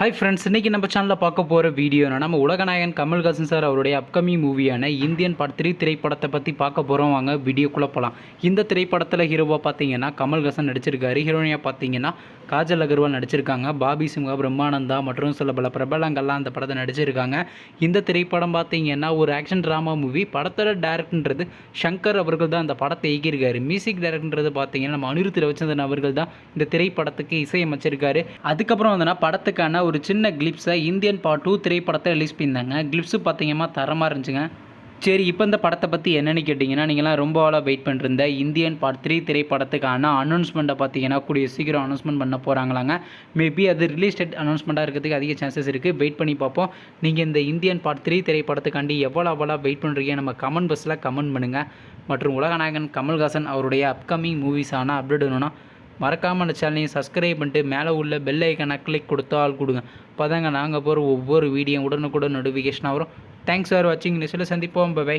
Hi friends இன்றைக்கி நம்ம சேனலில் பார்க்க போகிற வீடியோ நம்ம உலகநாயகன் கமல்ஹாசன் சார் அவருடைய அப்கமிங் மூவியான இந்தியன் பார்ட் த்ரீ திரைப்படத்தை பற்றி பார்க்க போகிறோம் வாங்க வீடியோக்குள்ளே போகலாம் இந்த திரைப்படத்தில் ஹீரோவாக பார்த்தீங்கன்னா கமல்ஹாசன் நடிச்சிருக்காரு. ஹீரோயினியாக பார்த்தீங்கன்னா காஜல் அகர்வால் நடிச்சிருக்காங்க. பாபி சிம்ஹா பிரம்மானந்தா மற்றும் சில பல பிரபலங்கள்லாம் அந்த படத்தை நடிச்சிருக்காங்க. இந்த திரைப்படம் பார்த்தீங்கன்னா ஒரு ஆக்ஷன் ட்ராமா மூவி படத்தோட டேரக்டர்ன்றது சங்கர் அவர்கள் தான் அந்த படத்தை இயக்கியிருக்காரு. மியூசிக் டைரக்டர்ன்றது பார்த்தீங்கன்னா நம்ம அனிருத் ரவிச்சந்திரன் அவர்கள் தான் இந்த திரைப்படத்துக்கு இசையமைச்சிருக்காரு. அதுக்கப்புறம் வந்துன்னா படத்துக்கான ஒரு சின்ன கிளிப்ஸை இந்தியன் பார்ட் டூ திரைப்படத்தை ரிலீஸ் பண்ணியிருந்தாங்க. கிளிப்ஸு பார்த்தீங்கன்னா தரமாக இருந்துச்சுங்க. சரி இப்போ இந்த படத்தை பற்றி என்னென்னு கேட்டிங்கன்னா நீங்களாம் ரொம்ப ஆளாக வெயிட் பண்ணிருந்த இந்தியன் பார்ட் த்ரீ திரைப்படத்துக்கான அனௌன்ஸ்மெண்ட்டை பார்த்தீங்கன்னா கூடிய சீக்கிரம் அனௌன்ஸ்மெண்ட் பண்ண போகிறாங்களாங்க மேபி அது ரிலீஸ் டேட் அனௌன்ஸ்மெண்ட்டாக இருக்கிறதுக்கு அதிக சான்சஸ் இருக்குது வெயிட் பண்ணி பார்ப்போம். நீங்கள் இந்த இந்தியன் பார்ட் த்ரீ திரைப்படத்துக்காண்டி எவ்வளோ அவ்வளோ வெயிட் பண்ணுறீங்க நம்ம கமெண்ட் பஸ்ஸில் கமெண்ட் பண்ணுங்கள் மற்றும் உலகநாயகன் கமல்ஹாசன் அவருடைய அப்கமிங் மூவிஸான அப்டேட் வேணும்னா மறக்காமல் அந்த சேனலையும் சப்ஸ்கிரைப் பண்ணிட்டு மேலே உள்ள பெல் ஐக்கனை கிளிக் கொடுத்தால் கொடுங்க. அப்போதாங்க நாங்கள் போகிற ஒவ்வொரு வீடியோ உடனுக்குடன் நோட்டிஃபிகேஷனாக வரும். தேங்க்ஸ் ஃபார் வாட்சிங் நெக்ஸ்ட்டில் சந்திப்போம். பை